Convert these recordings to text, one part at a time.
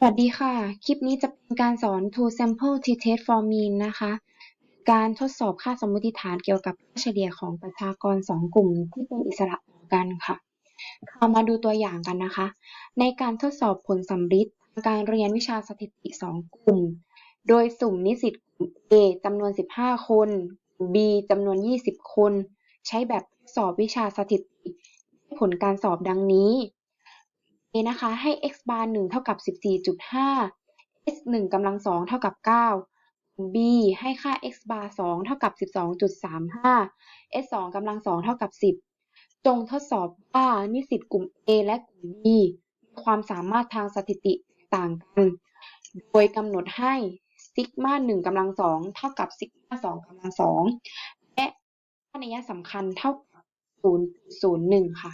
สวัสดีค่ะ คลิปนี้จะเป็นการสอน to sample t test for mean นะคะ การทดสอบค่าสมมติฐานเกี่ยวกับค่าเฉลี่ยของประชากรสองกลุ่มที่เป็นอิสระต่อกันค่ะเรามาดูตัวอย่างกันนะคะ ในการทดสอบผลสัมฤทธิ์การเรียนวิชาสถิติ 2 กลุ่ม โดยสุ่มนิสิตกลุ่ม A จำนวน 15 คน B จำนวน 20 คน ใช้แบบทดสอบวิชาสถิติ ผลการสอบดังนี้ นะคะ ให้ x bar 1 เท่ากับ 14.5 s 1กำลัง2เท่ากับ 9 b ให้ค่า x bar 2 เท่ากับ 12.35 s 2กำลัง2เท่ากับ 10 จงทดสอบว่านิสิตกลุ่ม A และกลุ่ม B มีความสามารถทางสถิติต่างกัน โดยกำหนดให้ซิกมา1กำลัง2เท่ากับซิกมา2กำลัง2และค่านัยสำคัญเท่ากับ0.01 ค่ะ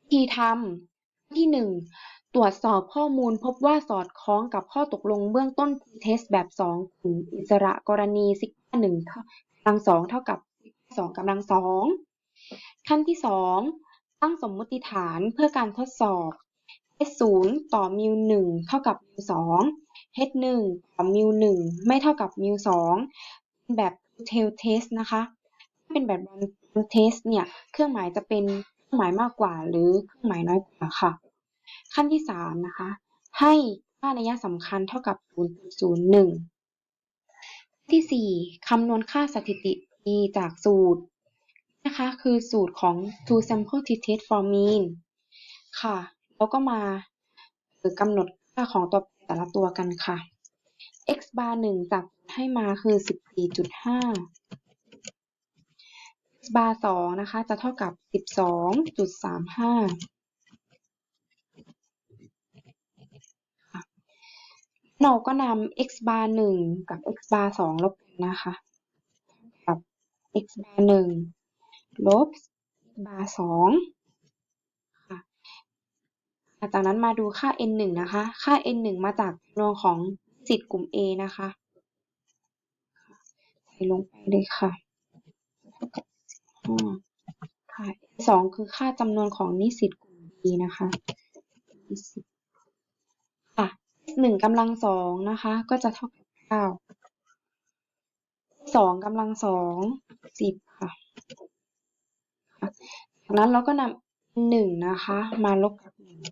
วิธีทำ ที่1ตรวจสอบข้อมูลพบว่าสอดคล้องกับข้อตกลงเบื้องต้น t-test แบบ 2 กลุ่มอิสระกรณีซิกมา1กำลัง2เท่ากับซิกมา2กำลัง2ขั้นที่2ตั้งสมมติฐานเพื่อการทดสอบ h 0ต่อมิว1เท่ากับมิว2 h 1ต่อมิว1ไม่เท่ากับมิว2เป็นแบบ two-tail test นะคะถ้าเป็นแบบ one test เนี่ย เครื่องหมายจะเป็นเครื่องหมายมากกว่าหรือเครื่องหมายน้อยกว่าค่ะ ขั้นที่3นะคะ ให้ค่านัยสำคัญเท่ากับ 0.01 ที่4คำนวณค่าสถิติ p จากสูตรนะคะ คือสูตรของ two sample t-test for mean ค่ะ แล้วก็มาเอ่อกำหนดค่าของตัวแปรแต่ละตัวกันค่ะ x bar 1จากให้มาคือ 14.5 x bar 2นะคะ จะเท่ากับ 12.35 ค่ะ เราก็นำ x bar 1 กับ x bar 2 ลบกันนะคะกับ x bar 1 ลบ x bar 2ค่ะจากนั้นมาดูค่า n 1นะคะ ค่า n 1มาจากจำนวนของสิทธิ์กลุ่ม A นะคะ ใส่ลงไปเลยค่ะค่ะ n 2คือค่าจำนวนของนิสิตกลุ่ม B นะคะนิสิตค่ะ s 1กำลังสองนะคะ ก็จะเท่ากับ9สองกำลังสอง10ค่ะจากนั้นเราก็นำ1นะคะ มาลบกับ1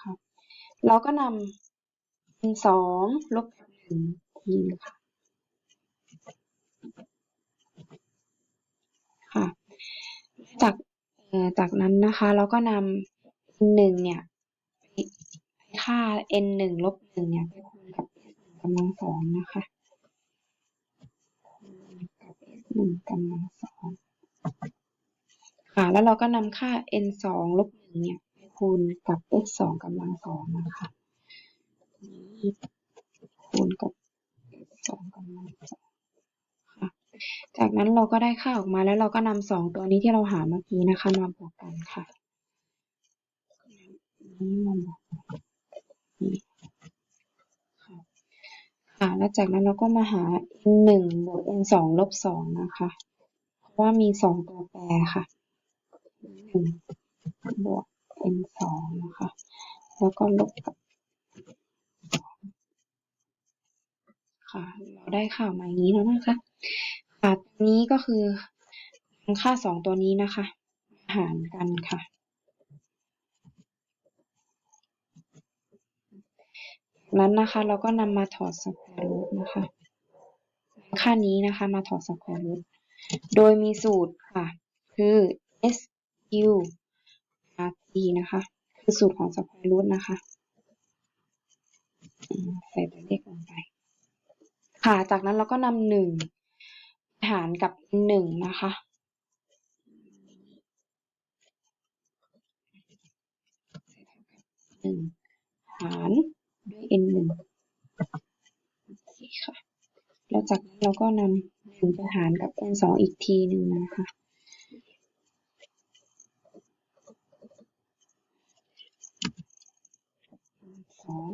ค่ะเราก็นำ n 2ลบกับ1ทีค่ะค่ะ จากจากนั้นนะคะ เราก็นำ n 1เนี่ยไปค่า n 1ลบ1เนี่ยไปคูณกับ s 1กำลังสองนะคะคูณกับ s 1กำลังสองค่ะ แล้วเราก็นำค่า n 2ลบ1เนี่ยไปคูณกับ s 2กำลังสองนะคะคูณกับ s 2กำลังสองค่ะ จากนั้นเราก็ได้ค่าออกมาแล้วเราก็นำสองตัวนี้ที่เราหาเมื่อกี้นะคะมาบวกกันค่ะ นี่มาบวกนี่ค่ะ แล้วจากนั้นเราก็มาหา n หนึ่งบวก n สองลบสองนะคะ เพราะว่ามีสองตัวแปรค่ะ n หนึ่งบวก n สองนะคะ แล้วก็ลบกับค่ะ เราได้ค่าออกมาอย่างนี้แล้วนะคะค่ะตัวนี้ก็คือค่าสองตัวนี้นะคะ หารกันค่ะ จาก นั้นนะคะ เราก็นำมาถอดสแควร์รูทนะคะค่านี้นะคะมาถอดสแควร์รูทโดยมีสูตรค่ะ คือ s q r t นะคะ คือสูตรของสแควร์รูทนะคะ ใส่ตัวเลขลงไป ค่ะ จากนั้นเราก็นำหนึ่งหารกับหนึ่งนะคะหนึ่งหาร ด้วย n หนึ่งค่ะแล้วจากนั้นเราก็นำหนึ่งไปหารกับ n สองอีกทีหนึ่งนะคะสอง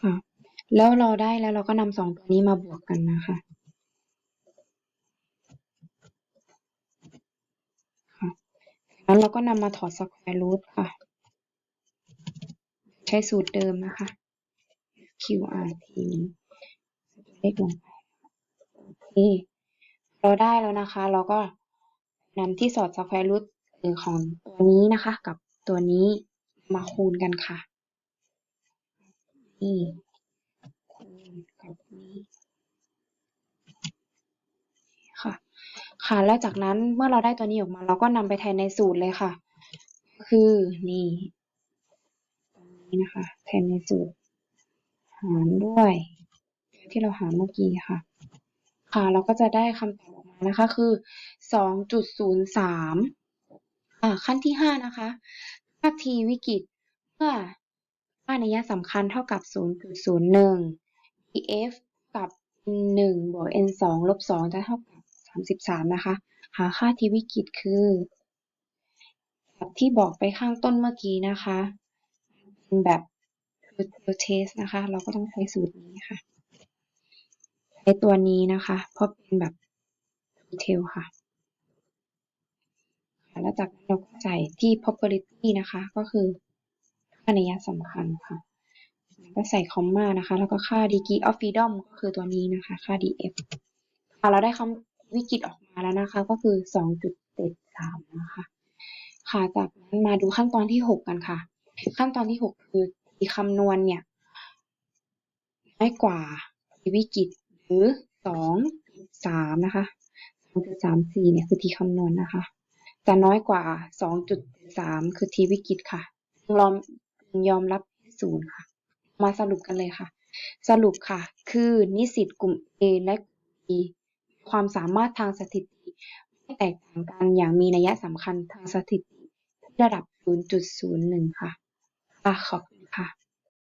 ค่ะแล้วเราได้แล้วเราก็นำสองตัวนี้มาบวกกันนะคะนั้นเราก็นำมาถอด square root ค่ะ ช้สูตรเดิมนะคะ QRT เลขลงไปโอเคเราได้แล้วนะคะ เราก็นำที่สอด square root ของตัวนี้นะคะ กับตัวนี้มาคูณกันค่ะ นี่คูณกับนี้ค่ะ ค่ะ แล้วจากนั้นเมื่อเราได้ตัวนี้ออกมา เราก็นำไปแทนในสูตรเลยค่ะ คือนี่ นี้นะคะ แทนในสูตร หารด้วยที่เราหารเมื่อกี้ค่ะ ค่ะ เราก็จะได้คำตอบออกมานะคะ คือ 2.03อ่าขั้นที่ห้านะคะค่า t วิกฤตเมื่อค่านัยสำคัญเท่ากับ 0.01 df กับ n 1บวก n 2ลบ2จะเท่ากับ 33 นะคะ หาค่า t วิกฤตคือแบบที่บอกไปข้างต้นเมื่อกี้นะคะ เป็นแบบ per test นะคะ เราก็ต้องใช้สูตรนี้ค่ะ ใช้ตัวนี้นะคะ เพราะเป็นแบบ detail ค่ะ แล้วจากนั้นเราก็ใส่ที่ property นะคะ ก็คือค่านัยสำคัญค่ะแล้วก็ใส่คอมมานะคะ แล้วก็ค่า degree of freedom ก็คือตัวนี้นะคะ ค่า df ค่ะเราได้คำวิกฤตออกมาแล้วนะคะ ก็คือ 2.73 นะคะ ค่ะ จากนั้นมาดูขั้นตอนที่ 6 กันค่ะ ขั้นตอนที่6คือทีคำนวณเนี่ยน้อยกว่าทีวิกฤตหรือ2.3นะคะ2.34เนี่ยคือทีคำนวณนะคะจะน้อยกว่า2.3คือทีวิกฤตค่ะยอมยอมรับศูนย์ค่ะ มาสรุปกันเลยค่ะ สรุปค่ะ คือนิสิตกลุ่ม A และกลุ่ม B ความสามารถทางสถิติไม่แตกต่างกันอย่างมีนัยสำคัญทางสถิติที่ระดับ 0.01 ค่ะ 啊好啊